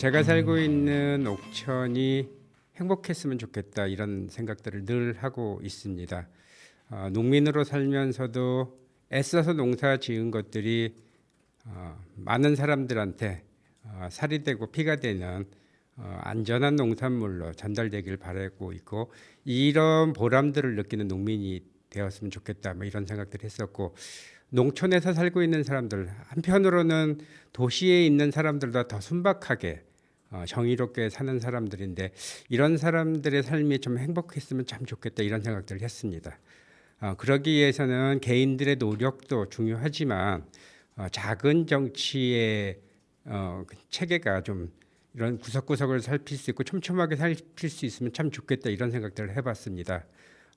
제가 살고 있는 옥천이 행복했으면 좋겠다 이런 생각들을 늘 하고 있습니다. 어, 농민으로 살면서도 애써서 농사 지은 것들이 어, 많은 사람들한테 어, 살이 되고 피가 되는 어, 안전한 농산물로 전달되길 바라고 있고 이런 보람들을 느끼는 농민이 되었으면 좋겠다 뭐 이런 생각들을 했었고 농촌에서 살고 있는 사람들 한편으로는 도시에 있는 사람들보다 더 순박하게 어, 정의롭게 사는 사람들인데 이런 사람들의 삶이 좀 행복했으면 참 좋겠다 이런 생각들을 했습니다. 어, 그러기 위해서는 개인들의 노력도 중요하지만 어, 작은 정치의 어, 그 체계가 좀 이런 구석구석을 살필 수 있고 촘촘하게 살필 수 있으면 참 좋겠다 이런 생각들을 해봤습니다.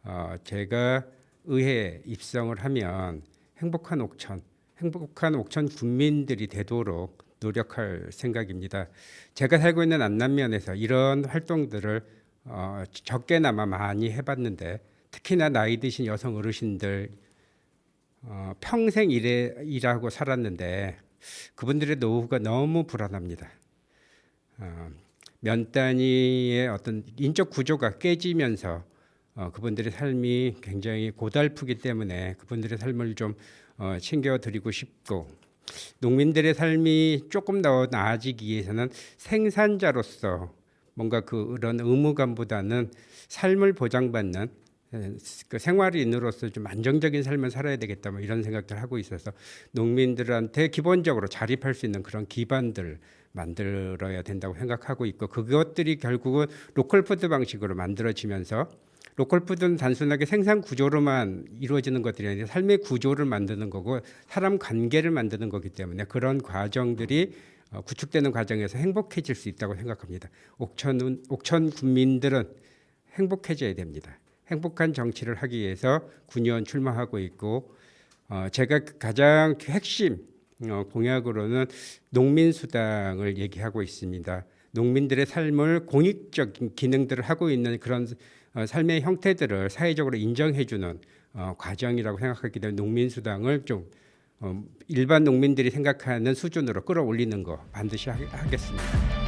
어, 제가 의회 입성을 하면 행복한 옥천, 행복한 옥천 군민들이 되도록 노력할 생각입니다. 제가 살고 있는 안남면에서 이런 활동들을 어, 적게나마 많이 해봤는데 특히나 나이 드신 여성 어르신들 어, 평생 일해 일하고 살았는데 그분들의 노후가 너무 불안합니다. 어, 면 단위의 어떤 인적 구조가 깨지면서 어, 그분들의 삶이 굉장히 고달프기 때문에 그분들의 삶을 좀 어, 챙겨드리고 싶고 농민들의 삶이 조금 더 나아지기 위해서는 생산자로서 뭔가 그런 의무감보다는 삶을 보장받는 에, 그 생활인으로서 좀 안정적인 삶을 살아야 되겠다 뭐 이런 생각들 하고 있어서 농민들한테 기본적으로 자립할 수 있는 그런 기반들 만들어야 된다고 생각하고 있고 그것들이 결국은 로컬 푸드 방식으로 만들어지면서 로컬 푸드는 단순하게 생산 구조로만 이루어지는 것들이 아니라 삶의 구조를 만드는 거고 사람 관계를 만드는 거기 때문에 그런 과정들이 어, 구축되는 과정에서 행복해질 수 있다고 생각합니다. 옥천은 옥천 군민들은 행복해져야 됩니다. 행복한 정치를 하기 위해서 군의원 출마하고 있고 어, 제가 가장 핵심 어, 공약으로는 농민수당을 얘기하고 있습니다. 농민들의 삶을 공익적인 기능들을 하고 있는 그런 어, 삶의 형태들을 사회적으로 인정해주는 어, 과정이라고 생각하기 때문에 농민수당을 좀 어, 일반 농민들이 생각하는 수준으로 끌어올리는 거 반드시 하, 하겠습니다.